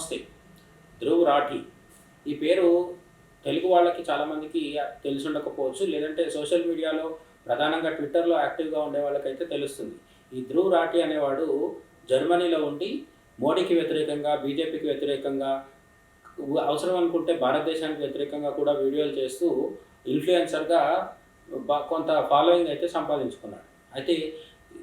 నమస్తే. ధ్రువ్ రాఠీ. ఈ పేరు తెలుగు వాళ్ళకి చాలామందికి తెలిసి ఉండకపోవచ్చు. లేదంటే సోషల్ మీడియాలో ప్రధానంగా ట్విట్టర్లో యాక్టివ్గా ఉండే వాళ్ళకైతే తెలుస్తుంది. ఈ ధ్రువ్ రాఠీ అనేవాడు జర్మనీలో ఉండి మోడీకి వ్యతిరేకంగా బీజేపీకి వ్యతిరేకంగా అవసరం అనుకుంటే భారతదేశానికి వ్యతిరేకంగా కూడా వీడియోలు చేస్తూ ఇన్ఫ్లుయెన్సర్గా కొంత ఫాలోయింగ్ అయితే సంపాదించుకున్నాడు. అయితే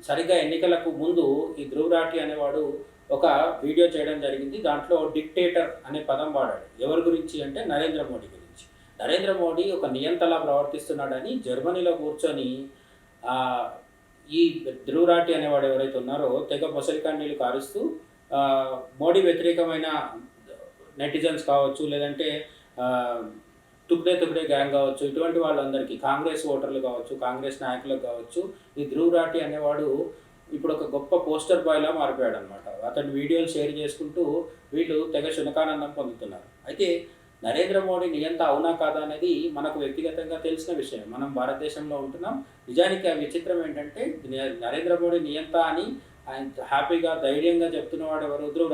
సరిగ్గా ఎన్నికలకు ముందు ఈ ధ్రువ్ రాఠీ అనేవాడు ఒక వీడియో చేయడం జరిగింది. దాంట్లో డిక్టేటర్ అనే పదం వాడాడు. ఎవరి గురించి అంటే నరేంద్ర మోడీ గురించి. నరేంద్ర మోడీ ఒక నియంతలా ప్రవర్తిస్తున్నాడని జర్మనీలో కూర్చొని ఈ ధ్రువరాటి అనేవాడు ఎవరైతే ఉన్నారో తెగ పొసలికాండీలు కారుస్తూ మోడీ వ్యతిరేకమైన నెటిజన్స్ కావచ్చు లేదంటే తుగ్డే తుగ్డే గ్యాంగ్ కావచ్చు ఇటువంటి వాళ్ళందరికీ కాంగ్రెస్ ఓటర్లు కావచ్చు కాంగ్రెస్ నాయకులకు కావచ్చు ఈ ధ్రువరాటి అనేవాడు ఇప్పుడు ఒక గొప్ప పోస్టర్ బాయ్లా మారిపోయాడు అనమాట అతని వీడియోలు షేర్ చేసుకుంటూ వీళ్ళు తెగ శునకానందం పొందుతున్నారు. అయితే నరేంద్ర మోడీ నియంత అవునా కాదా అనేది మనకు వ్యక్తిగతంగా తెలిసిన విషయం. మనం భారతదేశంలో ఉంటున్నాం. నిజానికి ఆ విచిత్రం ఏంటంటే నరేంద్ర మోడీ నియంత అని ఆయన హ్యాపీగా ధైర్యంగా చెప్తున్నవాడు ఎవరు? ధ్రువ్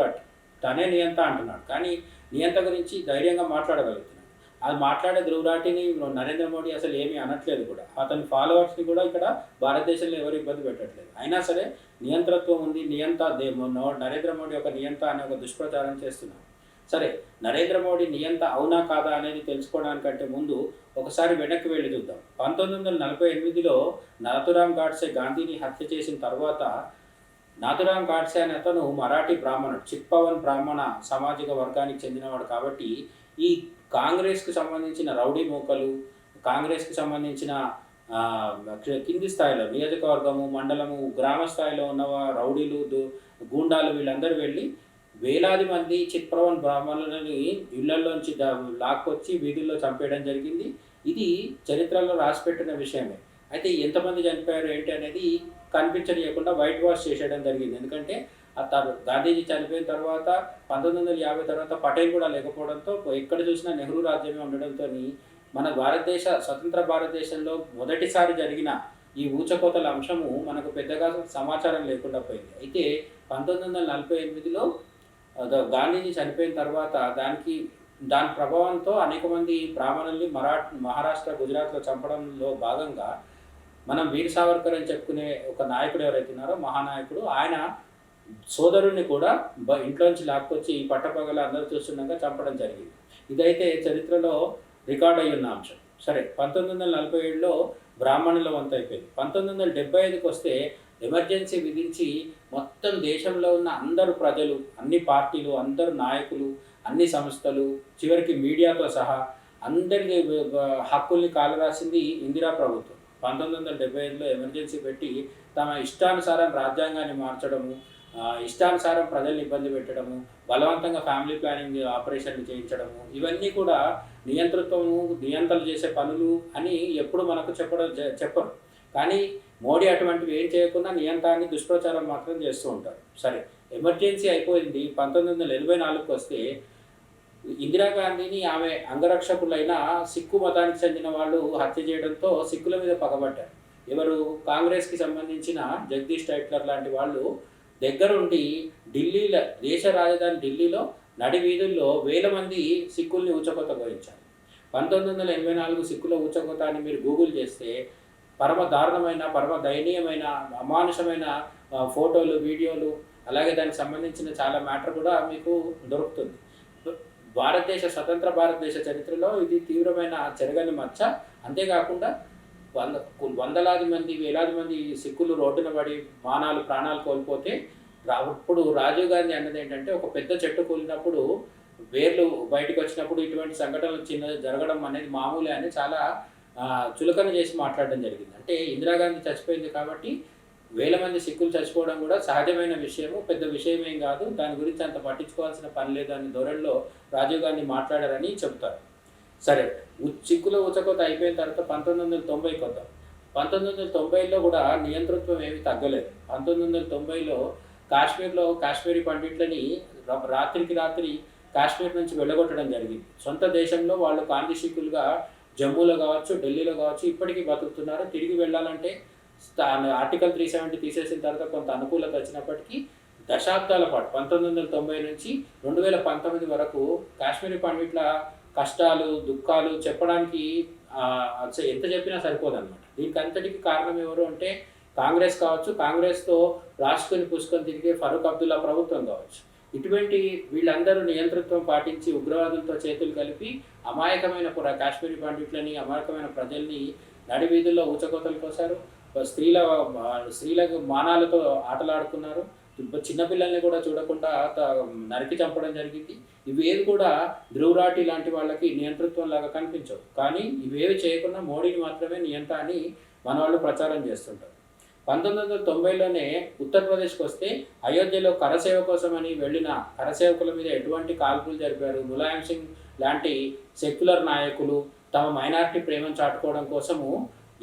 తనే నియంత అంటున్నాడు. కానీ నియంత గురించి ధైర్యంగా మాట్లాడగలుగుతాడు. అది మాట్లాడే ధ్రువరాటిని నరేంద్ర మోడీ అసలు ఏమీ అనట్లేదు కూడా. అతని ఫాలోవర్స్ని కూడా ఇక్కడ భారతదేశంలో ఎవరు ఇబ్బంది పెట్టట్లేదు. అయినా సరే నియంత్రత్వం ఉంది నియంత నరేంద్ర మోడీ ఒక నియంత అనే ఒక దుష్ప్రచారం చేస్తున్నారు. సరే నరేంద్ర మోడీ నియంత అవునా కాదా అనేది తెలుసుకోవడానికంటే ముందు ఒకసారి వెనక్కి వెళ్ళి చూద్దాం. పంతొమ్మిది వందల నలభై ఎనిమిదిలో నాథురామ్ గాడ్సే గాంధీని హత్య చేసిన తర్వాత నాథురామ్ గాడ్సే అనే అతను మరాఠీ బ్రాహ్మణుడు చిప్పవన్ బ్రాహ్మణ సామాజిక వర్గానికి చెందినవాడు కాబట్టి ఈ కాంగ్రెస్కు సంబంధించిన రౌడీ మూకలు కాంగ్రెస్కు సంబంధించిన కింది స్థాయిలో నియోజకవర్గము మండలము గ్రామ స్థాయిలో ఉన్న రౌడీలు గూండాలు వీళ్ళందరూ వెళ్ళి వేలాది మంది చిత్ప్రవన్ బ్రాహ్మణులని ఇళ్ళలోంచి లాక్కొచ్చి వీధుల్లో చంపేయడం జరిగింది. ఇది చరిత్రలో రాసిపెట్టిన విషయమే. అయితే ఎంతమంది చనిపోయారు ఏంటి అనేది కనిపించనీయకుండా వైట్ వాష్ చేసేయడం జరిగింది. ఎందుకంటే ఆ గాంధీజీ చనిపోయిన తర్వాత పంతొమ్మిది వందల యాభై తర్వాత పటేల్ కూడా లేకపోవడంతో ఎక్కడ చూసినా నెహ్రూ రాజ్యమే ఉండడంతో మన భారతదేశ స్వతంత్ర భారతదేశంలో మొదటిసారి జరిగిన ఈ ఊచకోతల అంశము మనకు పెద్దగా సమాచారం లేకుండా పోయింది. అయితే పంతొమ్మిది వందల నలభై ఎనిమిదిలో గాంధీజీ చనిపోయిన తర్వాత దానికి దాని ప్రభావంతో అనేక మంది బ్రాహ్మణుల్ని మరా మహారాష్ట్ర గుజరాత్లో చంపడంలో భాగంగా మనం వీర్ సావర్కర్ అని చెప్పుకునే ఒక నాయకుడు ఎవరైతే ఉన్నారో మహానాయకుడు ఆయన సోదరుణ్ణి కూడా బ ఇంట్లోంచి లాక్కొచ్చి పట్టపగల అందరూ చూస్తుండగా చంపడం జరిగింది. ఇదైతే చరిత్రలో రికార్డ్ అయి ఉన్న అంశం. సరే పంతొమ్మిది వందల నలభై ఏడులో బ్రాహ్మణుల వంత అయిపోయింది. పంతొమ్మిది వందల డెబ్బై ఐదుకి వస్తే ఎమర్జెన్సీ విధించి మొత్తం దేశంలో ఉన్న అందరు ప్రజలు అన్ని పార్టీలు అందరు నాయకులు అన్ని సంస్థలు చివరికి మీడియాతో సహా అందరి హక్కుల్ని కాలరాసింది ఇందిరా ప్రభుత్వం. పంతొమ్మిది వందల డెబ్బై ఐదులో ఎమర్జెన్సీ పెట్టి తమ ఇష్టానుసారం రాజ్యాంగాన్ని మార్చడము ఇష్టానుసారం ప్రజల్ని ఇబ్బంది పెట్టడము బలవంతంగా ఫ్యామిలీ ప్లానింగ్ ఆపరేషన్లు చేయించడము ఇవన్నీ కూడా నియంతృత్వము నియంత్రణ చేసే పనులు అని ఎప్పుడు మనకు చెప్పడం చెప్పరు. కానీ మోడీ అటువంటివి ఏం చేయకుండా నియంత్రాన్ని దుష్ప్రచారం మాత్రం చేస్తూ ఉంటారు. సరే ఎమర్జెన్సీ అయిపోయింది. పంతొమ్మిది వందల ఎనభై నాలుగుకి వస్తే ఇందిరాగాంధీని ఆమె అంగరక్షకులైన సిక్కు మతానికి చెందిన వాళ్ళు హత్య చేయడంతో సిక్కుల మీద పగబట్టారు. ఎవరు? కాంగ్రెస్కి సంబంధించిన జగదీష్ టైట్లర్ లాంటి వాళ్ళు దగ్గరుండి ఢిల్లీలో దేశ రాజధాని ఢిల్లీలో నడి వీధుల్లో వేల మంది సిక్కుల్ని ఊచకొత పోయించారు. పంతొమ్మిది వందల ఎనభై నాలుగు సిక్కుల ఊచకొత అని మీరు గూగుల్ చేస్తే పరమ దారుణమైన పరమ దయనీయమైన అమానుషమైన ఫోటోలు వీడియోలు అలాగే దానికి సంబంధించిన చాలా మ్యాటర్ కూడా మీకు దొరుకుతుంది. భారతదేశ స్వతంత్ర భారతదేశ చరిత్రలో ఇది తీవ్రమైన చెరగని మచ్చ. అంతేకాకుండా వంద వందలాది మంది వేలాది మంది సిక్కులు రోడ్డున పడి మానాలు ప్రాణాలు కోల్పోతే రా- అప్పుడు రాజీవ్ గాంధీ అన్నది ఏంటంటే ఒక పెద్ద చెట్టు కూలినప్పుడు వేర్లు బయటకు వచ్చినప్పుడు ఇటువంటి సంఘటనలు చిన్న జరగడం అనేది మామూలే అని చాలా చులకన చేసి మాట్లాడడం జరిగింది. అంటే ఇందిరాగాంధీ చచ్చిపోయింది కాబట్టి వేల మంది సిక్కులు చచ్చిపోవడం కూడా సహజమైన విషయము పెద్ద విషయం ఏం కాదు. దాని గురించి అంత పట్టించుకోవాల్సిన పని లేదు అనే ధోరణిలో రాజీవ్ గాంధీ మాట్లాడారని చెబుతారు. సరే ఉ- సిక్కుల ఉచకోత అయిపోయిన తర్వాత పంతొమ్మిది వందల తొంభైకి వద్దాం పంతొమ్మిది వందల తొంభైలో కూడా నియంతృత్వం ఏమీ తగ్గలేదు. పంతొమ్మిది వందల తొంభైలో కాశ్మీర్లో కాశ్మీరీ పండిట్లని రాత్రికి రాత్రి కాశ్మీర్ నుంచి వెళ్ళగొట్టడం జరిగింది. సొంత దేశంలో వాళ్ళు కాంతి జమ్మూలో కావచ్చు ఢిల్లీలో కావచ్చు ఇప్పటికీ బతుకుతున్నారు. తిరిగి వెళ్ళాలంటే ఆర్టికల్ త్రీ సెవెంటీ తీసేసిన తర్వాత కొంత అనుకూలత వచ్చినప్పటికీ దశాబ్దాల పాటు పంతొమ్మిది వందల తొంభై నుంచి రెండు వేల పంతొమ్మిది వరకు కాశ్మీరీ పండిట్ల కష్టాలు దుఃఖాలు చెప్పడానికి ఎంత చెప్పినా సరిపోదన్నమాట. దీనికి అంతటికి కారణం ఎవరు అంటే కాంగ్రెస్ కావచ్చు కాంగ్రెస్తో రాసుకొని పుసుకొని తిరిగే ఫరూక్ అబ్దుల్లా ప్రభుత్వం కావచ్చు. ఇటువంటి వీళ్ళందరూ నియంతృత్వం పాటించి ఉగ్రవాదులతో చేతులు కలిపి అమాయకమైన కాశ్మీరీ పండిట్లని అమాయకమైన ప్రజల్ని నడివీధుల్లో ఊచకోతలు కోసారు. స్త్రీల స్త్రీలకు మానాలతో ఆటలాడుకున్నారు. చిన్నపిల్లల్ని కూడా చూడకుండా నరికి చంపడం జరిగింది. ఇవేవి కూడా ధ్రువరాటి లాంటి వాళ్ళకి నియంతృత్వం లాగా కనిపించవు. కానీ ఇవేవి చేయకుండా మోడీని మాత్రమే నియంత అని మన వాళ్ళు ప్రచారం చేస్తుంటారు. పంతొమ్మిది వందల తొంభైలోనే ఉత్తరప్రదేశ్కి వస్తే అయోధ్యలో కరసేవ కోసమని వెళ్ళిన కరసేవకుల మీద ఎటువంటి కాల్పులు జరిపారు? ములాయం సింగ్ లాంటి సెక్యులర్ నాయకులు తమ మైనారిటీ ప్రేమను చాటుకోవడం కోసము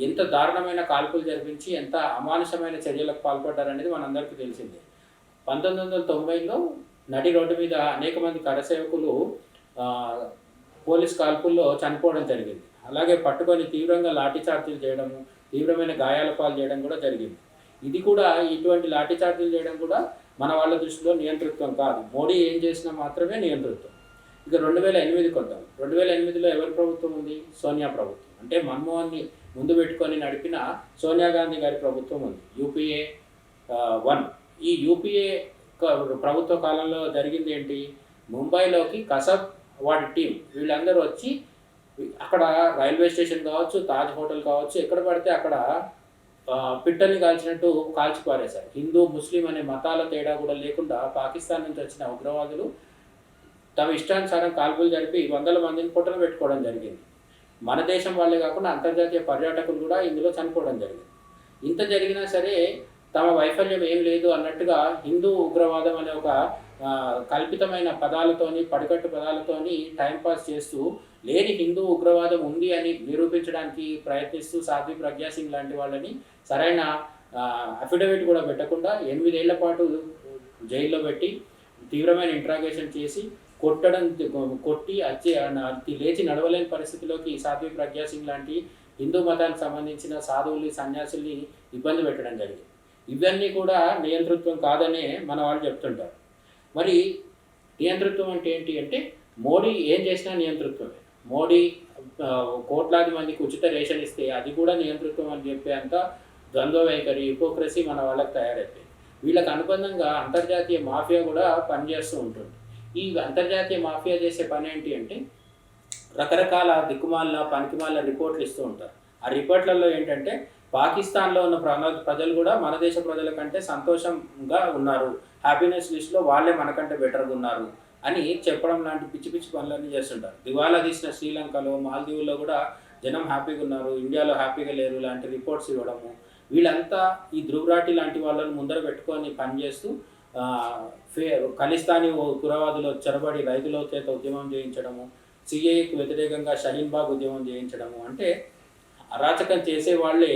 ఎంత దారుణమైన కాల్పులు జరిపించి ఎంత అమానుషమైన చర్యలకు పాల్పడ్డారనేది మనందరికీ తెలిసిందే. పంతొమ్మిది వందల తొంభైలో నడి రోడ్డు మీద అనేక మంది కరసేవకులు పోలీస్ కాల్పుల్లో చనిపోవడం జరిగింది. అలాగే పట్టుకొని తీవ్రంగా లాఠీచార్జీలు చేయడము తీవ్రమైన గాయాల పాలు చేయడం కూడా జరిగింది. ఇది కూడా ఇటువంటి లాఠీచార్జీలు చేయడం కూడా మన వాళ్ళ దృష్టిలో నియంతృత్వం కాదు. మోడీ ఏం చేసినా మాత్రమే నియంతృత్వం. ఇక రెండు వేల ఎనిమిదికి వద్దాం రెండు వేల ఎనిమిదిలో ఎవరి ప్రభుత్వం ఉంది? సోనియా ప్రభుత్వం. అంటే మన్మోహన్ని ముందు పెట్టుకొని నడిపిన సోనియా గాంధీ గారి ప్రభుత్వం ఉంది. UPA one. ఈ యూపీఏ ప్రభుత్వ కాలంలో జరిగింది ఏంటి? ముంబైలోకి కసబ్ వాడి టీం వీళ్ళందరూ వచ్చి అక్కడ రైల్వే స్టేషన్ కావచ్చు తాజ్ హోటల్ కావచ్చు ఎక్కడ పడితే అక్కడ పిట్టల్ని కాల్చినట్టు కాల్చి పారేశారు. హిందూ ముస్లిం అనే మతాల తేడా కూడా లేకుండా పాకిస్తాన్ నుంచి వచ్చిన ఉగ్రవాదులు తమ ఇష్టానుసారం కాల్పులు జరిపి వందల మందిని పుట్టలు పెట్టుకోవడం జరిగింది. మన దేశం వాళ్ళే కాకుండా అంతర్జాతీయ పర్యాటకులు కూడా ఇందులో చనిపోవడం జరిగింది. ఇంత జరిగినా సరే తమ వైఫల్యం ఏం లేదు అన్నట్టుగా హిందూ ఉగ్రవాదం అనే ఒక కల్పితమైన పదాలతోని పడికట్టు పదాలతోని టైంపాస్ చేస్తూ లేని హిందూ ఉగ్రవాదం ఉంది అని నిరూపించడానికి ప్రయత్నిస్తూ సాధ్వి ప్రజ్ఞా సింగ్ లాంటి వాళ్ళని సరైన అఫిడవిట్ కూడా పెట్టకుండా ఎనిమిదేళ్ళ పాటు జైల్లో పెట్టి తీవ్రమైన ఇంట్రాగేషన్ చేసి కొట్టడం కొట్టి వచ్చి లేచి నడవలేని పరిస్థితిలోకి సాధ్వి ప్రజ్ఞా సింగ్ లాంటి హిందూ మతానికి సంబంధించిన సాధువుల్ని సన్యాసుల్ని ఇబ్బంది పెట్టడం జరిగింది. ఇవన్నీ కూడా నియంతృత్వం కాదనే మన వాళ్ళు చెప్తుంటారు. మరి నియంతృత్వం అంటే ఏంటి అంటే మోడీ ఏం చేసినా నియంతృత్వమే. మోడీ కోట్లాది మందికి ఉచిత రేషన్ ఇస్తే అది కూడా నియంతృత్వం అని చెప్పేంత ద్వంద్వ వైఖరి హిపోక్రసీ మన వాళ్ళకి తయారైపోయింది. వీళ్ళకి అనుబంధంగా అంతర్జాతీయ మాఫియా కూడా పనిచేస్తూ ఉంటుంది. ఈ అంతర్జాతీయ మాఫియా చేసే పని ఏంటి అంటే రకరకాల దిక్కుమాల పనికిమాల రిపోర్ట్లు ఇస్తూ ఉంటారు. ఆ రిపోర్ట్లలో ఏంటంటే పాకిస్తాన్లో ఉన్న ప్రజలు కూడా మన దేశ ప్రజల కంటే సంతోషంగా ఉన్నారు. హ్యాపీనెస్ లిస్ట్లో వాళ్ళే మనకంటే బెటర్గా ఉన్నారు అని చెప్పడం లాంటి పిచ్చి పిచ్చి పనులన్నీ చేస్తుంటారు. దివాలా తీసిన శ్రీలంకలో మాల్దీవుల్లో కూడా జనం హ్యాపీగా ఉన్నారు. ఇండియాలో హ్యాపీగా లేరు లాంటి రిపోర్ట్స్ ఇవ్వడము. వీళ్ళంతా ఈ ధ్రువరాటి లాంటి వాళ్ళని ముందర పెట్టుకొని పనిచేస్తూ ఫే ఖలిస్తానీ కురవాదులో చొరబడి రైతుల చేత ఉద్యమం చేయించడము సిఏకు వ్యతిరేకంగా షహీన్ బాగ్ ఉద్యమం చేయించడము అంటే అరాచకం చేసే వాళ్ళే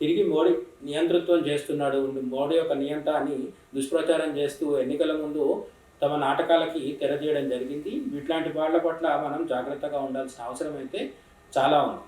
తిరిగి మోడీ నియంతృత్వం చేస్తున్నాడు. మోడీ యొక్క నియంత్రాన్ని దుష్ప్రచారం చేస్తూ ఎన్నికల ముందు తమ నాటకాలకి తెరదీయడం జరిగింది. ఇట్లాంటి వాళ్ళ పట్ల మనం జాగ్రత్తగా ఉండాల్సిన అవసరం అయితే చాలా ఉంది.